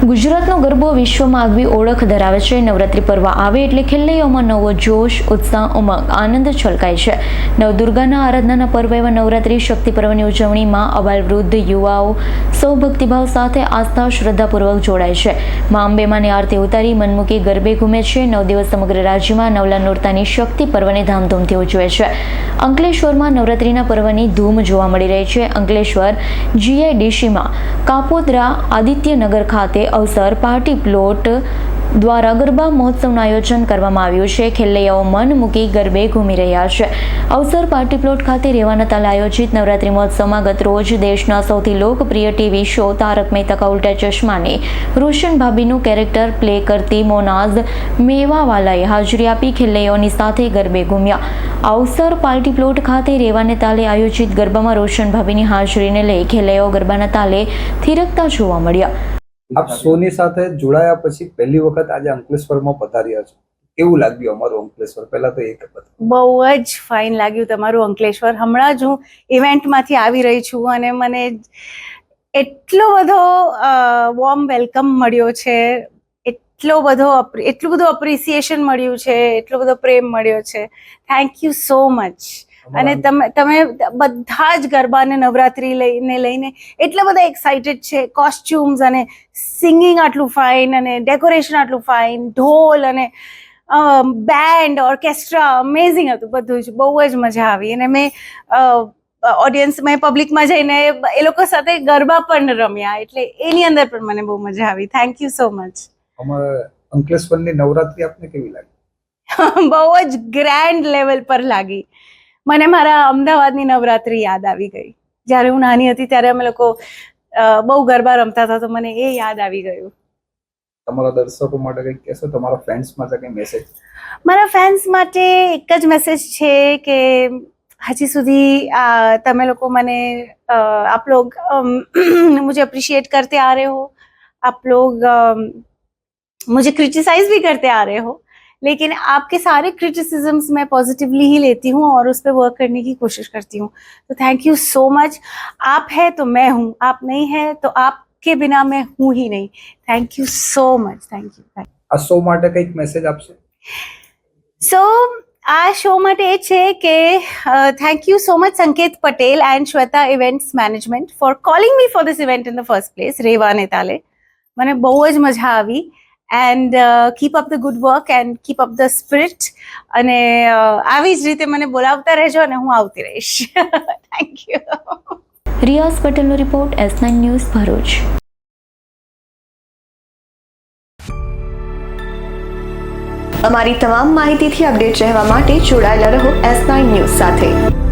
ગુજરાતનો ગરબો વિશ્વમાં આગવી ઓળખ ધરાવે છે. નવરાત્રિ પર્વ આવે એટલે ખેલૈયાઓમાં નવો જોશ, ઉત્સાહ, ઉમંગ, આનંદ છલકાય છે. નવદુર્ગાના આરાધનાના પર્વ એવા નવરાત્રિ શક્તિ પર્વની ઉજવણીમાં અબાલ વૃદ્ધ, યુવાઓ સૌ ભક્તિભાવ સાથે આસ્થા, શ્રદ્ધાપૂર્વક જોડાય છે. મા અંબેમાની આરતી ઉતારી મનમુકી ગરબે ઘૂમે છે. નવ દિવસ સમગ્ર રાજ્યમાં નવલા નોરતાની શક્તિ પર્વને ધામધૂમથી ઉજવે છે. અંકલેશ્વરમાં નવરાત્રિના પર્વની ધૂમ જોવા મળી રહી છે. અંકલેશ્વર જીઆઈડીસીમાં કાપોદરા આદિત્યનગર ખાતે અવસર પાર્ટી પ્લોટ દ્વારા ગરબા મહોત્સવનું આયોજન કરવામાં આવ્યું છે. ખેલૈયાઓ મન મૂકી ગરબે ઘૂમી રહ્યા છે. અવસર પાર્ટી પ્લોટ ખાતે રેવાના તાલે આયોજિત નવરાત્રિ મહોત્સવમાં ગત રોજ દેશના સૌથી લોકપ્રિય ટીવી શો તારક મહેતા કા ઉલ્ટા ચશ્માને રોશન ભાભીનું કેરેક્ટર પ્લે કરતી મોનાઝ મેવાવાલાએ હાજરી આપી ખેલૈયાઓની સાથે ગરબે ઘૂમ્યા. અવસર પાર્ટી પ્લોટ ખાતે રેવાને તાલે આયોજિત ગરબામાં રોશન ભાભીની હાજરીને લઈ ખેલૈયાઓ ગરબાના તાલે થિરકતા જોવા મળ્યા. આપ સોની સાથે જોડાયા પછી પહેલી વખત આજે અંકલેશ્વરમાં પધાર્યા છો. કેવું લાગ્યું અમારું અંકલેશ્વર? પહેલા તો એક. બહુ જ ફાઇન લાગ્યું તમારું અંકલેશ્વર. હમણાં જ હું ઇવેન્ટમાંથી આવી રહી છું અને મને એટલો બધો વોર્મ વેલકમ મળ્યો છે. એટલો બધો એટલું બધું અપ્રિસિએશન મળ્યું છે. એટલો બધો પ્રેમ મળ્યો છે. થેન્ક યુ સો મચ અને તમે તમે બધા જ ગરબા અને નવરાત્રી લઈને લઈને એટલા બધા એક્સાઇટેડ છે. કોસ્ચ્યુમ્સ અને સિંગિંગ આટલું ફાઇન અને ડેકોરેશન આટલું ફાઇન ઢોલ અને બેન્ડ ઓર્કેસ્ટ્રા અમેઝિંગ હતું બધું જ. બહુ જ મજા આવી. અને મેં ઓડિયન્સ મેં પબ્લિકમાં જઈને એ લોકો સાથે ગરબા પણ રમ્યા. એટલે એની અંદર પણ મને બહુ મજા આવી. થેન્ક યુ સો મચ અંકલેશ્વરની નવરાત્રી આપને કેવી લાગી? બહુ જ ગ્રેન્ડ લેવલ પર લાગી. મને મારા અમદાવાદની નવરાત્રી યાદ આવી ગઈ. જ્યારે હું નાની હતી ત્યારે અમે લોકો બહુ ગરબા રમતા હતા તો મને એ યાદ આવી ગયું. તમારા દર્શકો માટે કંઈક કહેશો? તમારા ફેન્સ માટે કંઈ મેસેજ મારા ફેન્સ માટે એક જ મેસેજ છે કે હજી સુધી તમે લોકો મને આપ લોગ મુજે એપ્રિશિએટ કરતે આ રહે હો. आप लोग मुझे क्रिटिसाइज भी करते आ रहे हो लेकिन आपके सारे क्रिटिसिज्म्स मैं पॉजिटिवली ही लेती हूँ और उस पर वर्क करने की कोशिश करती हूँ तो थैंक यू सो मच आप है तो मैं हूँ आप नहीं है तो आपके बिना मैं हूँ ही नहीं thank you so much thank you આ શો માટે કંઈક મેસેજ આપશે સો આ શો માટે એ છે કે thank you so much Sanket Patel and Shweta events management for calling me for this event in the first place Reva ને તાલે મને બહુ જ મજા આવી and keep up the good work and keep up the spirit અને આવી જ રીતે મને બોલાવતા રહેજો અને હું આવતી રહીશ. થેન્ક યુ રિયાઝ પટેલનો report S nine news Bharuch. અમારી તમામ માહિતીથી અપડેટ રહેવા માટે જોડાયેલા રહો એસ નાઇન ન્યૂઝ સાથે.